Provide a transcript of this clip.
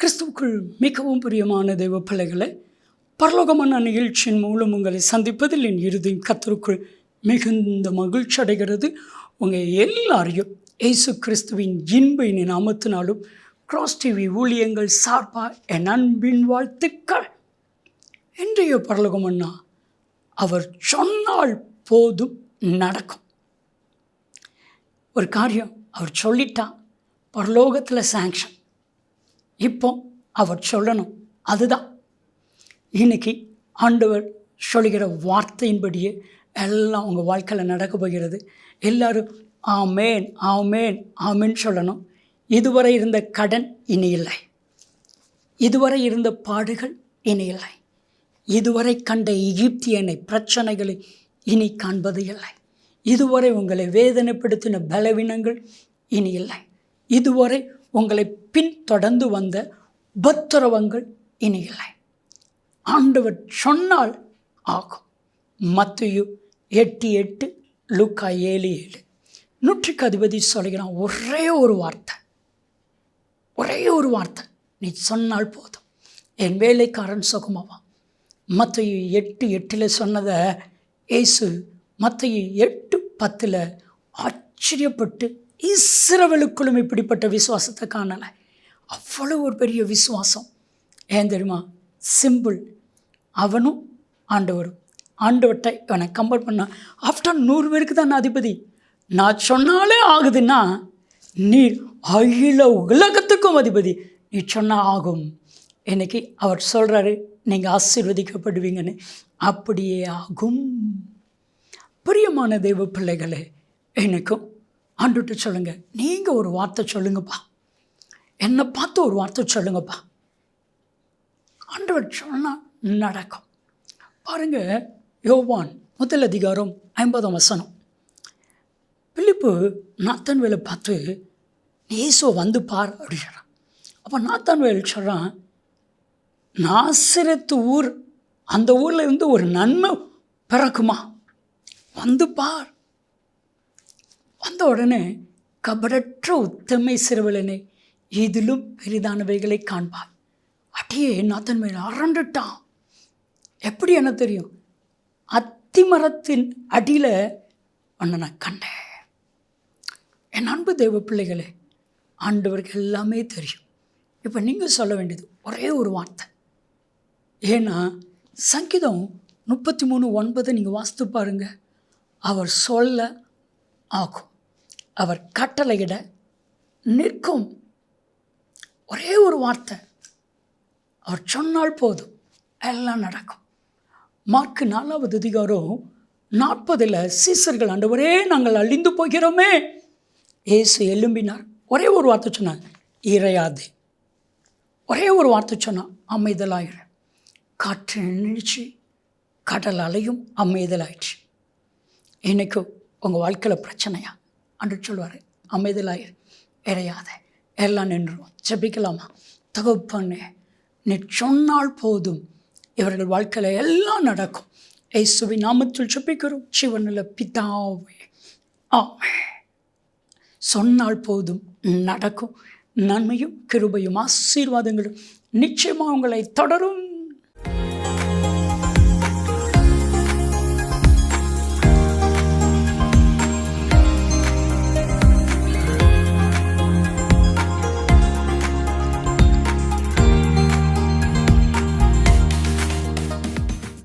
கிறிஸ்துவுக்குள் மிகவும் பிரியமான தெய்வ பிள்ளைகளை பரலோகமான நிகழ்ச்சியின் மூலம் உங்களை சந்திப்பதில் என் இறுதியும் கத்தருக்குள் மிகுந்த மகிழ்ச்சி அடைகிறது. உங்கள் எல்லாரையும் இயேசு கிறிஸ்துவின் இன்ப இனி நாமத்தினாலும் கிராஸ் டிவி ஊழியங்கள் சார்பாக என் அன்பின் வாழ்த்துக்கள். இன்றைய பரலோகமன்னா அவர் சொன்னால் போதும் நடக்கும். ஒரு காரியம் அவர் சொல்லிட்டா பரலோகத்தில் சாங்ஷன் இப்போ அவர் சொல்லணும். அதுதான். இன்னைக்கு ஆண்டவர் சொல்கிற வார்த்தையின்படியே எல்லாம் உங்கள் வாழ்க்கையில் நடக்க போகிறது. எல்லோரும் ஆமேன் ஆமேன் ஆமேன் சொல்லணும். இதுவரை இருந்த கடன் இனி இல்லை. இதுவரை இருந்த பாடுகள் இனி இல்லை. இதுவரை கண்ட எகிப்தியனை பிரச்சனைகளை இனி காண்பது இல்லை. இதுவரை உங்களை வேதனைப்படுத்தின பலவீனங்கள் இனி இல்லை. இதுவரை உங்களை பின்தொடர்ந்து வந்த உபத்திரவங்கள் இனி இல்லை ஆண்டவர் சொன்னால் ஆகும். மத்தையு எட்டு எட்டு லூக்கா ஏழு ஏழு. நூற்றுக்கு அதிபதி சொல்கிறான் ஒரே ஒரு வார்த்தை. ஒரே ஒரு வார்த்தை. நீ சொன்னால் போதும். என் வேலைக்காரன் சுகமாவான் மத்தையு எட்டு எட்டில் சொன்னதை இயேசு மத்தையு எட்டு பத்தில் ஆச்சரியப்பட்டு இஸ்ரவலுக்குள்ளும் இப்படிப்பட்ட விசுவாசத்தை காணலை. அவ்வளோ ஒரு பெரிய விசுவாசம். ஏன் தெரியுமா? சிம்பிள் அவனும் ஆண்டவரும். ஆண்டவர்கிட்ட இவனை கம்பேர் பண்ண ஆஃப்டர் நூறு பேருக்கு தான் நான் அதிபதி? நான் சொன்னாலே ஆகுதுன்னா நீர் அகில உலகத்துக்கும் அதிபதி. நீ சொன்னால் ஆகும். இன்னைக்கு அவர் சொல்கிறாரு நீங்கள் ஆசீர்வதிக்கப்படுவீங்கன்னு. அப்படியே ஆகும். பிரியமான தெய்வ பிள்ளைகளே எனக்கும் ஆண்டுட்டு சொல்லுங்கள் நீங்கள் ஒரு வார்த்தை சொல்லுங்கப்பா. என்னை பார்த்து ஒரு வார்த்தை சொல்லுங்கப்பா. ஆண்டவர் சொன்னால் நடக்கும். பாருங்க யோவான் முதல் அதிகாரம் ஐம்பதாம் வசனம். பிலிப்பு நாத்தான்வேலை பார்த்து நேசுவை வந்து பார் அப்படின்னு சொல்கிறான் அப்போ நாத்தான்வேல் சொல்கிறான் நாசிரத்து ஊர் அந்த ஊரில் இருந்து ஒரு நன்மை பிறக்குமா? வந்து பார். வந்த உடனே கபடற்ற உத்தமை சிறுவலனை இதிலும் பெரிதானவைகளை காண்பான் அப்படியே நாத்தன் மேல் அரண்டுட்டான். எப்படி என்ன தெரியும்? அத்திமரத்தின் அடியில் உன்னை நான் கண்டேன். என் அன்பு தெய்வ பிள்ளைகளே ஆண்டவருக்கு எல்லாமே தெரியும். இப்போ நீங்கள் சொல்ல வேண்டியது ஒரே ஒரு வார்த்தை. ஏன்னா சங்கீதம் முப்பத்தி மூணு ஒன்பதை நீங்கள் வாசித்து பாருங்கள் அவர் சொல்ல ஆகும். அவர் கட்டளையிட நிற்கும். ஒரே ஒரு வார்த்தை. அவர் சொன்னால் போதும். எல்லாம் நடக்கும். மார்க்கு நாலாவது அதிகாரம் நாற்பதில் சீசர்கள் ஆண்டவரே நாங்கள் அழிந்து போகிறோமே. ஏசு எலும்பினார் ஒரே ஒரு வார்த்தை சொன்னார். இறையாதே. ஒரே ஒரு வார்த்தை சொன்னான் அமைதலாயிரு. காற்று நின்றுச்சு கடல் அலையும் அமைதலாயிடுச்சு இன்றைக்கும் உங்கள் வாழ்க்கையில் பிரச்சனையா? அன்று சொல்வார் அமைதலாயிரு இறையாத எல்லாம் நின்றுவோம். செபிக்கலாமா தகுப்பண்ணு நீ சொன்னால் போதும். இவர்கள் வாழ்க்கையில் எல்லாம் நடக்கும். ஏசுவி நாமத்தில் செபிக்கிறோம் சிவனில் பிதாவே ஆமே சொன்னால் போதும் நடக்கும். நன்மையும் கிருபையும் ஆசீர்வாதங்களும் நிச்சயமாக உங்களை தொடரும்.